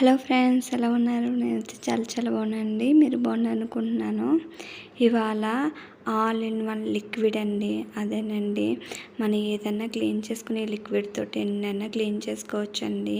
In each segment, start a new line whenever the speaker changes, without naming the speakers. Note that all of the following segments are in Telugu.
హలో ఫ్రెండ్స్ ఎలా ఉన్నారు? నేనైతే చాలా చాలా బాగున్నానండి. మీరు బాగున్నారు అనుకుంటున్నాను ఇవాళ ఆల్ ఇన్ వన్ లిక్విడ్ అండి అదేనండి. మనం ఏదైనా క్లీన్ చేసుకునే లిక్విడ్ తోటి ఎన్నైనా క్లీన్ చేసుకోవచ్చు అండి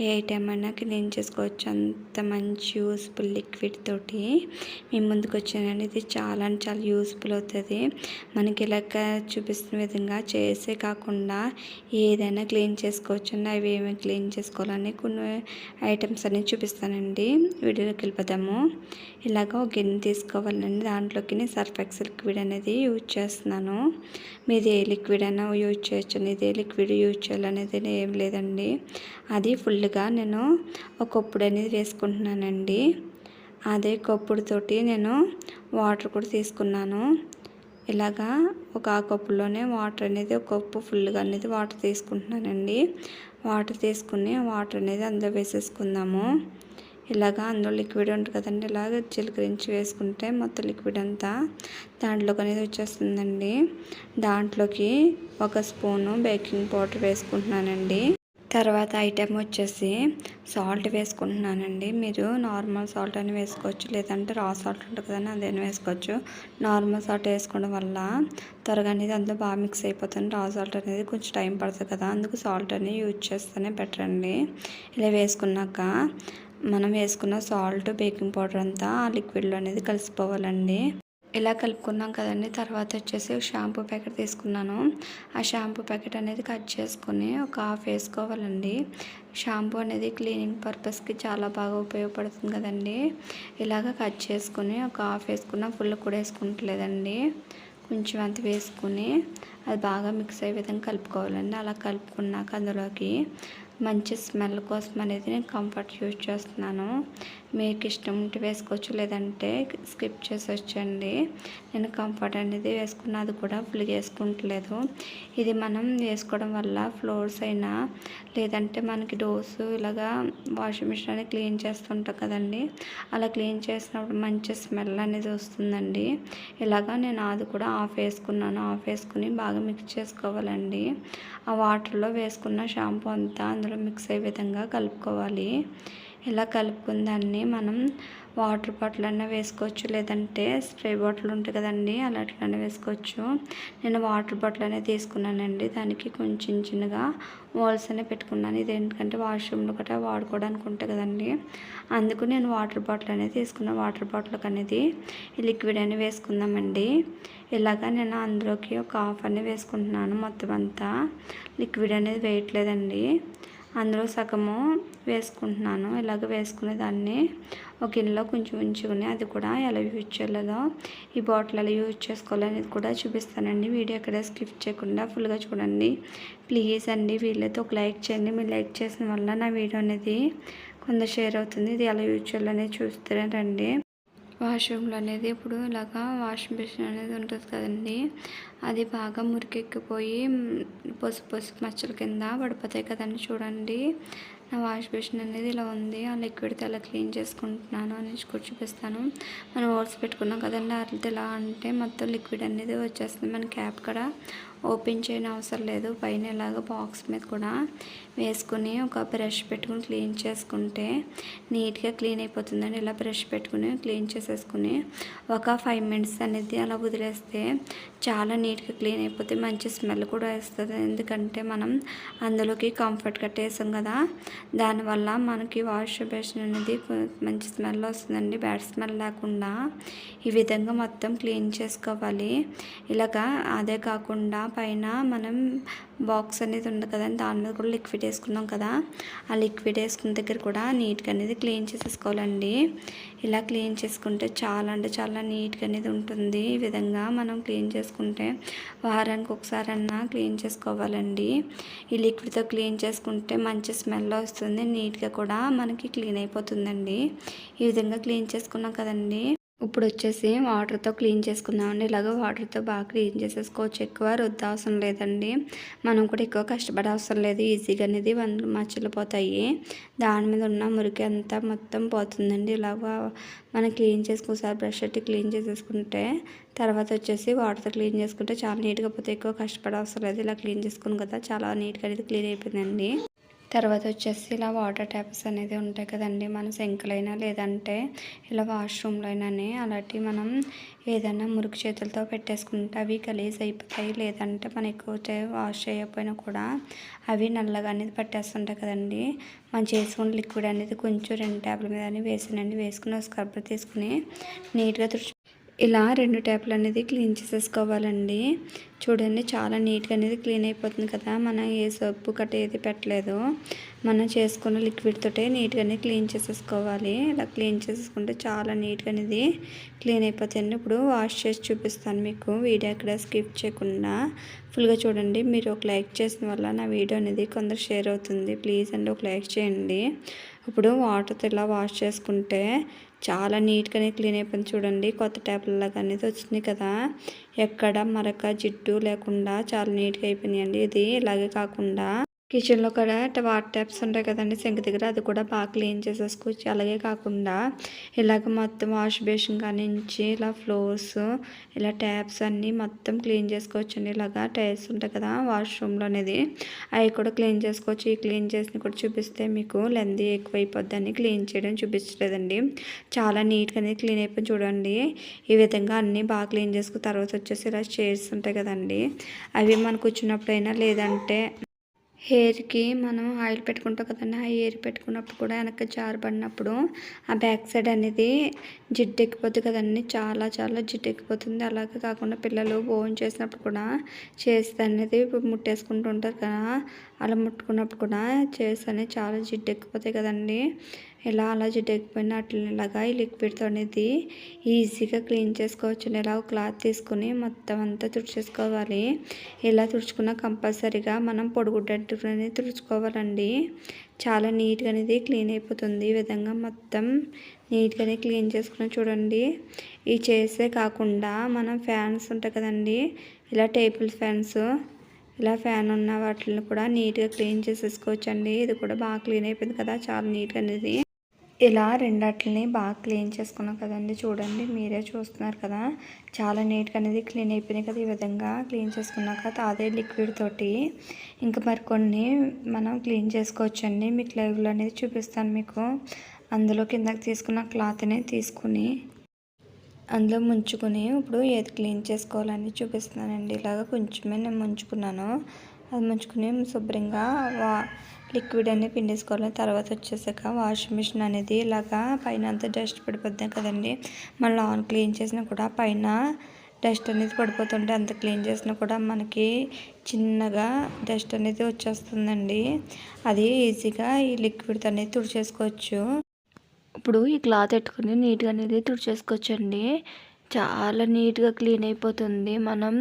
ఏ ఐటెం అయినా క్లీన్ చేసుకోవచ్చు. అంత మంచి యూస్ఫుల్ లిక్విడ్ తోటి మేము ముందుకు వచ్చానండి ఇది చాలా అంటే చాలా యూస్ఫుల్ అవుతుంది. మనకి ఇలాగ చూపిస్తున్న విధంగా చేసే కాకుండా ఏదైనా క్లీన్ చేసుకోవచ్చు అండి అవి ఏమి క్లీన్ చేసుకోవాలని కొన్ని ఐటమ్స్ అన్ని చూపిస్తానండి. వీడియోలోకి వెళ్ళిపోదాము. ఇలాగ ఒక గిన్నె తీసుకోవాలండి. దాంట్లోకి సర్ఫ్ ఎక్సెల్ లిక్విడ్ అనేది యూజ్ చేస్తున్నాను. మీది ఏ లిక్విడ్ అయినా యూజ్ చేయొచ్చు. ఇదే లిక్విడ్ యూజ్ చేయాలనేది ఏం లేదండి. అది ఫుల్గా నేను ఒక కప్పుడు అనేది వేసుకుంటున్నానండి అదే కప్పుడుతోటి నేను వాటర్ కూడా తీసుకున్నాను. ఇలాగా ఒక ఆ కప్పులోనే వాటర్ అనేది ఒక కప్పు ఫుల్గా అనేది వాటర్ తీసుకుంటున్నానండి. వాటర్ తీసుకుని వాటర్ అనేది అందులో వేసేసుకుందాము. ఇలాగా అందులో లిక్విడ్ ఉంటుంది కదండి ఇలాగ చిలకరించి వేసుకుంటే మొత్తం లిక్విడ్ అంతా దాంట్లోకి అనేది వచ్చేస్తుందండి. దాంట్లోకి ఒక స్పూను బేకింగ్ పౌడర్ వేసుకుంటున్నానండి. తర్వాత ఐటెం వచ్చేసి సాల్ట్ వేసుకుంటున్నానండి. మీరు నార్మల్ సాల్ట్ అని వేసుకోవచ్చు లేదంటే రా సాల్ట్ ఉంటుంది కదండి అదేనా వేసుకోవచ్చు. నార్మల్ సాల్ట్ వేసుకోవడం వల్ల త్వరగా అనేది అందులో బాగా మిక్స్ అయిపోతుంది. రా సాల్ట్ అనేది కొంచెం టైం పడుతుంది కదా అందుకు సాల్ట్ అనేది యూజ్ చేస్తేనే బెటర్ అండి. ఇలా వేసుకున్నాక మనం వేసుకున్న సాల్ట్ బేకింగ్ పౌడర్ అంతా ఆ లిక్విడ్లో అనేది కలిసిపోవాలండి. ఇలా కలుపుకున్నాం కదండి తర్వాత వచ్చేసి షాంపూ ప్యాకెట్ తీసుకున్నాను. ఆ షాంపూ ప్యాకెట్ అనేది కట్ చేసుకుని ఒక హాఫ్ వేసుకోవాలండి. షాంపూ అనేది క్లీనింగ్ పర్పస్కి చాలా బాగా ఉపయోగపడుతుంది కదండి. ఇలాగ కట్ చేసుకుని ఒక హాఫ్ వేసుకున్న ఫుల్ కూడా వేసుకుంటలేదండి. కొంచెం అంత వేసుకుని అది బాగా మిక్స్ అయ్యే విధంగా కలుపుకోవాలండి. అలా కలుపుకున్నాక అందులోకి మంచి స్మెల్ కోసం అనేది నేను కంఫర్ట్ యూజ్ చేస్తున్నాను. మీకు ఇష్టం ఉంటే వేసుకోవచ్చు లేదంటే స్కిప్ చేసొచ్చండి. నేను కంఫర్ట్ అనేది వేసుకున్న అది కూడా ఫుల్గా వేసుకుంటలేదు ఇది మనం వేసుకోవడం వల్ల ఫ్లోర్స్ అయినా లేదంటే మనకి డోసు ఇలాగా వాషింగ్ మిషన్ అనేది క్లీన్ చేస్తుంటాం కదండి. అలా క్లీన్ చేసినప్పుడు మంచి స్మెల్ అనేది వస్తుందండి. ఇలాగా నేను అది కూడా ఆఫ్ వేసుకున్నాను. ఆఫ్ వేసుకుని బాగా మిక్స్ చేసుకోవాలండి. ఆ వాటర్లో వేసుకున్న షాంపూ అంతా అందులో మిక్స్ అయ్యే విధంగా కలుపుకోవాలి. ఇలా కలుపుకున్న దాన్ని మనం వాటర్ బాటిల్ అన్న వేసుకోవచ్చు లేదంటే స్ప్రే బాటిల్ ఉంటుంది కదండి అలాంటివన్నీ వేసుకోవచ్చు. నేను వాటర్ బాటిల్ అనేది తీసుకున్నానండి. దానికి కొంచెం చిన్నగా వాల్స్ అనే పెట్టుకున్నాను. ఇది ఎందుకంటే వాష్రూమ్లో గట్రా వాడుకోవడానికి ఉంటుంది కదండి. అందుకు నేను వాటర్ బాటిల్ అనేది తీసుకున్నాను వాటర్ బాటిల్కి అనేది లిక్విడ్ అనేది వేసుకుందామండి. ఇలాగా నేను అందులోకి ఒక హాఫ్ అనేది వేసుకుంటున్నాను మొత్తం అంతా. లిక్విడ్ అనేది వేయట్లేదండి. అందులో సగము వేసుకుంటున్నాను. ఇలాగ వేసుకునే దాన్ని ఒక గిన్నెలో కొంచెం ఉంచుకుని అది కూడా ఎలా యూజ్ చేయాలో ఈ బాటిల్ ఎలా యూజ్ చేసుకోవాలనేది కూడా చూపిస్తానండి. వీడియో ఎక్కడ స్కిప్ చేయకుండా ఫుల్గా చూడండి. ప్లీజ్ అండి వీళ్ళైతే ఒక లైక్ చేయండి. మీరు లైక్ చేసిన వల్ల నా వీడియో అనేది కొంత షేర్ అవుతుంది. ఇది ఎలా యూజ్ చేయాలనేది చూస్తారండి వాష్రూమ్లో అనేది ఇప్పుడు ఇలాగా వాషింగ్ మిషన్ అనేది ఉంటుంది కదండి. అది బాగా మురికెక్కిపోయి పసుపు పసుపు మచ్చల కింద పడిపోతాయి కదండి చూడండి. నా వాష్ బేసిన్ అనేది ఇలా ఉంది. ఆ లిక్విడ్తో ఎలా క్లీన్ చేసుకుంటున్నాను అనేసి కూడా చూపిస్తాను మనం ఓట్స్ పెట్టుకున్నాం కదండి. అది ఎలా అంటే మొత్తం లిక్విడ్ అనేది వచ్చేస్తుంది. మన క్యాప్ కూడా ఓపెన్ చేయని అవసరం లేదు. పైన ఇలాగ బాక్స్ మీద కూడా వేసుకుని ఒక బ్రష్ పెట్టుకుని క్లీన్ చేసుకుంటే నీట్గా క్లీన్ అయిపోతుందండి. ఇలా బ్రష్ పెట్టుకుని క్లీన్ చేసేసుకుని ఒక ఫైవ్ మినిట్స్ అనేది అలా వదిలేస్తే చాలా నీట్గా క్లీన్ అయిపోతే మంచి స్మెల్ కూడా వేస్తుంది. ఎందుకంటే మనం అందులోకి కంఫర్ట్ కట్టేసాం కదా దానివల్ల మనకి వాష్ బేసిన్ అనేది మంచి స్మెల్ వస్తుందండి. బ్యాడ్ స్మెల్ లేకుండా ఈ విధంగా మొత్తం క్లీన్ చేసుకోవాలి. ఇలాగా అదే కాకుండా పైన మనం బాక్స్ అనేది ఉంది కదండి దాని మీద కూడా లిక్విడ్ వేసుకున్నాం కదా. ఆ లిక్విడ్ వేసుకున్న దగ్గర కూడా నీట్గా అనేది క్లీన్ చేసేసుకోవాలండి. ఇలా క్లీన్ చేసుకుంటే చాలా అంటే చాలా నీట్గా అనేది ఉంటుంది. ఈ విధంగా మనం క్లీన్ చేసుకుంటే వారానికి ఒకసారి అన్నా క్లీన్ చేసుకోవాలండి. ఈ లిక్విడ్తో క్లీన్ చేసుకుంటే మంచి స్మెల్ వస్తుంది నీట్గా కూడా మనకి క్లీన్ అయిపోతుందండి. ఈ విధంగా క్లీన్ చేసుకున్నాం కదండి. ఇప్పుడు వచ్చేసి వాటర్తో క్లీన్ చేసుకుందామండి. ఇలాగ వాటర్తో బాగా క్లీన్ చేసేసుకోవచ్చు. ఎక్కువ రుద్ద అవసరం లేదండి. మనం కూడా ఎక్కువ కష్టపడే అవసరం లేదు. ఈజీగా అనేది మచ్చలు పోతాయి దాని మీద ఉన్న మురికి అంతా మొత్తం పోతుందండి. ఇలాగ మనం క్లీన్ చేసుకోసారి బ్రష్ అట్టి క్లీన్ చేసేసుకుంటే తర్వాత వచ్చేసి వాటర్తో క్లీన్ చేసుకుంటే చాలా నీట్గా పోతే ఎక్కువ కష్టపడే అవసరం లేదు. ఇలా క్లీన్ చేసుకుని కదా చాలా నీట్గా అనేది క్లీన్ అయిపోయిందండి. తర్వాత వచ్చేసి ఇలా వాటర్ ట్యాప్స్ అనేది ఉంటాయి కదండి మన సింక్లైనా లేదంటే ఇలా వాష్రూమ్లో అయినానే అలాంటివి మనం ఏదైనా మురికి చేతులతో పెట్టేసుకుంటే అవి గలీజ్ అయిపోతాయి. లేదంటే మనం ఎక్కువ వాష్ చేయకపోయినా కూడా అవి నల్లగా అనేది పట్టేస్తుంటాయి కదండి. మనం చేసుకున్న లిక్విడ్ అనేది కొంచెం రెండు ట్యాబ్ల మీద అని వేసానండి వేసుకుని ఒక స్క్రబ్బర్ తీసుకుని నీట్గా తుడిచి ఇలా రెండు ట్యాప్లు అనేది క్లీన్ చేసేసుకోవాలండి. చూడండి చాలా నీట్గా అనేది క్లీన్ అయిపోతుంది కదా. మనం ఏ సబ్బు కట్ట ఏది పెట్టలేదు. మనం చేసుకున్న లిక్విడ్ తోటే నీట్గానే క్లీన్ చేసేసుకోవాలి. ఇలా క్లీన్ చేసేసుకుంటే చాలా నీట్గా అనేది క్లీన్ అయిపోతుంది. ఇప్పుడు వాష్ చేసి చూపిస్తాను మీకు. వీడియో ఎక్కడ స్కిప్ చేయకుండా ఫుల్గా చూడండి. మీరు ఒక లైక్ చేసిన వల్ల నా వీడియో అనేది కొందరు షేర్ అవుతుంది. ప్లీజ్ అండి ఒక లైక్ చేయండి. ఇప్పుడు వాటర్తో ఇలా వాష్ చేసుకుంటే చాలా నీట్గానే క్లీన్ అయిపోయింది చూడండి. కొత్త ట్యాబ్లలాగా అనేది వచ్చింది కదా. ఎక్కడ మరక జిడ్డు లేకుండా చాలా నీట్గా అయిపోయినాయండి. ఇది ఇలాగే కాకుండా కిచెన్లో కూడా వాటర్ ట్యాప్స్ ఉంటాయి కదండి సింక్ దగ్గర అది కూడా బాగా క్లీన్ చేసేసుకోవచ్చు. అలాగే కాకుండా ఇలాగ మొత్తం వాష్ బేసిన్ కానించి ఇలా ఫ్లోర్స్ ఇలా ట్యాప్స్ అన్నీ మొత్తం క్లీన్ చేసుకోవచ్చు అండి ఇలాగా టైల్స్ ఉంటాయి కదా వాష్రూమ్లో అనేది అవి కూడా క్లీన్ చేసుకోవచ్చు. ఈ క్లీన్ చేసిన కూడా చూపిస్తే మీకు లెంత్ ఎక్కువైపోద్దని క్లీన్ చేయడం చూపించలేదండి. చాలా నీట్గా అనేది క్లీన్ అయిపోయి చూడండి. ఈ విధంగా అన్నీ బాగా క్లీన్ చేసుకున్న తర్వాత వచ్చేసి ఇలా చైర్స్ ఉంటాయి కదండి అవి మనకు వచ్చినప్పుడైనా లేదంటే హెయిర్కి మనం ఆయిల్ పెట్టుకుంటాం కదండి ఆ హెయిర్ పెట్టుకున్నప్పుడు కూడా వెనక జారబడినప్పుడు ఆ బ్యాక్ సైడ్ అనేది జిడ్డు ఎక్కిపోతుంది కదండి చాలా చాలా జిడ్డు ఎక్కిపోతుంది. అలాగే కాకుండా పిల్లలు భోజనం చేసినప్పుడు కూడా చేసి అనేది ముట్టేసుకుంటూ ఉంటారు కదా అలా ముట్టుకున్నప్పుడు కూడా చేసి అనేది చాలా జిడ్డు ఎక్కిపోతాయి కదండి. ఎలా అలా జిడ్డు ఎక్కిపోయినా అట్లాగా ఈ లిక్విడ్తో అనేది ఈజీగా క్లీన్ చేసుకోవచ్చు ఇలా క్లాత్ తీసుకుని మొత్తం అంతా తుడిచేసుకోవాలి. ఇలా తుడుచుకున్న కంపల్సరీగా మనం పొడిగుడ్డట్టు అనేది తుడుచుకోవాలండి. చాలా నీట్గా అనేది క్లీన్ అయిపోతుంది. ఈ విధంగా మొత్తం నీట్గానే క్లీన్ చేసుకుని చూడండి. ఈ చేసే కాకుండా మనం ఫ్యాన్స్ ఉంటాయి కదండి. ఇలా టేబుల్ ఫ్యాన్స్ ఇలా ఫ్యాన్ ఉన్న వాటిని కూడా నీట్గా క్లీన్ చేసేసుకోవచ్చు అండి ఇది కూడా బాగా క్లీన్ అయిపోయింది కదా చాలా నీట్గా అనేది ఇలా రెండట్లని బాగా క్లీన్ చేసుకున్నాం కదండి. చూడండి మీరే చూస్తున్నారు కదా. చాలా నీట్గా అనేది క్లీన్ అయిపోయినాయి కదా ఈ విధంగా క్లీన్ చేసుకున్నాక అదే లిక్విడ్ తోటి. ఇంకా మరి కొన్ని మనం క్లీన్ చేసుకోవచ్చండి. మీకు లైవ్లో అనేది చూపిస్తాను మీకు. అందులో కిందకి తీసుకున్న క్లాత్ని తీసుకుని అందులో ముంచుకుని ఇప్పుడు ఏది క్లీన్ చేసుకోవాలని చూపిస్తున్నానండి. ఇలాగ కొంచెమే నేను ముంచుకున్నాను. అది ముంచుకుని శుభ్రంగా వా లిక్విడ్ అనేది పిండేసుకోవాలి. తర్వాత వచ్చేసాక వాషింగ్ మిషన్ అనేది ఇలాగా పైన అంతా డస్ట్ పడిపోద్ది కదండి. మళ్ళీ ఆన్ క్లీన్ చేసినా కూడా పైన డస్ట్ అనేది పడిపోతుంటే అంత క్లీన్ చేసినా కూడా మనకి చిన్నగా డస్ట్ అనేది వచ్చేస్తుందండి. అది ఈజీగా ఈ లిక్విడ్ అనేది తుడిచేసుకోవచ్చు. ఇప్పుడు ఈ క్లాత్ పెట్టుకుని నీట్గా అనేది తుడిచేసుకోవచ్చండి. చాలా నీట్గా క్లీన్ అయిపోతుంది. మనం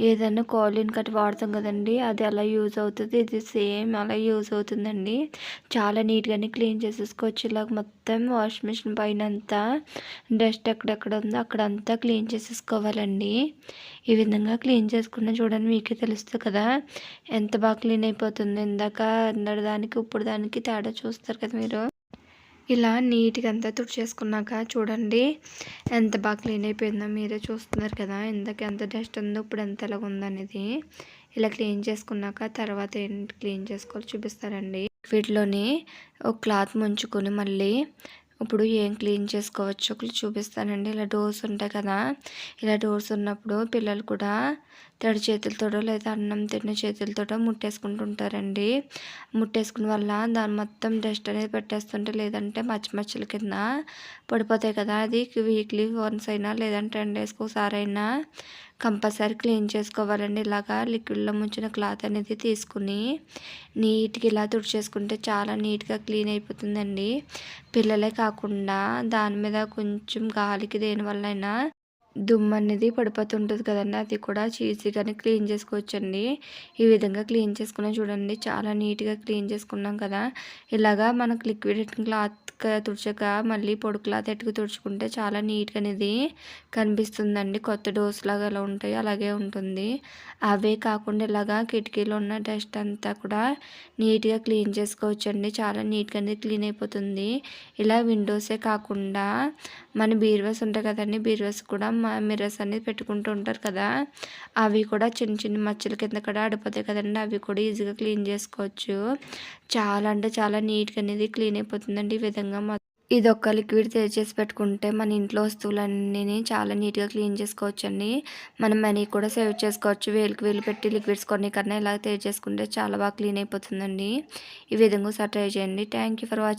ఏదైనా కాలిన్ కట్ వాడతాం కదండి అది అలా యూజ్ అవుతుంది ఇది సేమ్ అలా యూజ్ అవుతుందండి. చాలా నీట్గానే క్లీన్ చేసేసుకోవచ్చు. ఇలాగ మొత్తం వాష్ మిషన్ పైన అంతా డస్ట్ ఎక్కడెక్కడ ఉందో అక్కడంతా క్లీన్ చేసేసుకోవాలండి. ఈ విధంగా క్లీన్ చేసుకున్న చూడండి మీకే తెలుస్తుంది కదా. ఎంత బాగా క్లీన్ అయిపోతుంది. ఇందాక అందరి దానికి ఇప్పుడు దానికి తేడా చూస్తారు కదా మీరు. ఇలా నీట్గా అంతా తుడిచేసుకున్నాక చూడండి ఎంత బాగా క్లీన్ అయిపోయిందో మీరే చూస్తున్నారు కదా ఇందాక ఎంత డస్ట్ ఉందో ఇప్పుడు ఎంత ఎలా ఉందనేది ఇలా క్లీన్ చేసుకున్నాక తర్వాత ఏంటి క్లీన్ చేసుకోవాలి చూపిస్తారండి వీటిలోని ఒక క్లాత్ ముంచుకొని మళ్ళీ ఇప్పుడు ఏం క్లీన్ చేసుకోవచ్చు చూపిస్తానండి. ఇలా డోర్స్ ఉంటాయి కదా ఇలా డోర్స్ ఉన్నప్పుడు పిల్లలు కూడా తడి చేతులతోటో లేదా అన్నం తిన్న చేతులతోటో ముట్టేసుకుంటుంటారండి ముట్టేసుకున్న వల్ల దాని మొత్తం డస్ట్ అనేది పెట్టేస్తుంటే లేదంటే మచ్చ మచ్చల కింద పడిపోతాయి కదా. అది వీక్లీ వన్స్ అయినా లేదంటే టెన్ డేస్కి ఒకసారి అయినా కంపల్సరీ క్లీన్ చేసుకోవాలండి. ఇలాగా లిక్విడ్లో ముంచిన క్లాత్ అనేది తీసుకుని నీట్గా ఇలా తుడిచేసుకుంటే చాలా నీట్గా క్లీన్ అయిపోతుందండి. పిల్లలే కాకుండా దాని మీద కొంచెం గాలికి దేనివల్ల అయినా దుమ్ము అనేది పడిపోతుంటుంది కదండి. అది కూడా చీజీగానే క్లీన్ చేసుకోవచ్చండి. ఈ విధంగా క్లీన్ చేసుకున్నాం చూడండి. చాలా నీట్గా క్లీన్ చేసుకున్నాం కదా. ఇలాగా మనకు లిక్విడ్ క్లాత్ తుడిచాక మళ్ళీ పొడి క్లాత్ ఎట్టుకు తుడుచుకుంటే చాలా నీట్గా అనేది కనిపిస్తుందండి. కొత్త డోస్ లాగా ఎలా ఉంటాయి అలాగే ఉంటుంది. అవే కాకుండా ఇలాగా కిటికీలో ఉన్న డస్ట్ అంతా కూడా నీట్గా క్లీన్ చేసుకోవచ్చండి. చాలా నీట్గా అనేది క్లీన్ అయిపోతుంది. ఇలా విండోసే కాకుండా మన బీరువాస్ ఉంటాయి కదండి బీరువాస్ కూడా మా మిర్రర్స్ అనేది పెట్టుకుంటూ ఉంటారు కదా. అవి కూడా చిన్న చిన్న మచ్చల కింద కూడా ఆడిపోతాయి కదండి. అవి కూడా ఈజీగా క్లీన్ చేసుకోవచ్చు. చాలా అంటే చాలా నీట్గా అనేది క్లీన్ అయిపోతుందండి ఈ విధంగా ఇది ఒక్క లిక్విడ్ తయారు చేసి పెట్టుకుంటే మన ఇంట్లో వస్తువులన్నీ చాలా నీట్గా క్లీన్ చేసుకోవచ్చు అండి మనం మనీ కూడా సేవ్ చేసుకోవచ్చు. వేలుకి వేలు పెట్టి లిక్విడ్స్ కొన్ని కన్నా ఇలా తయారు చేసుకుంటే చాలా బాగా క్లీన్ అయిపోతుందండి. ఈ విధంగా ఒకసారి ట్రై చేయండి. Thank you for watching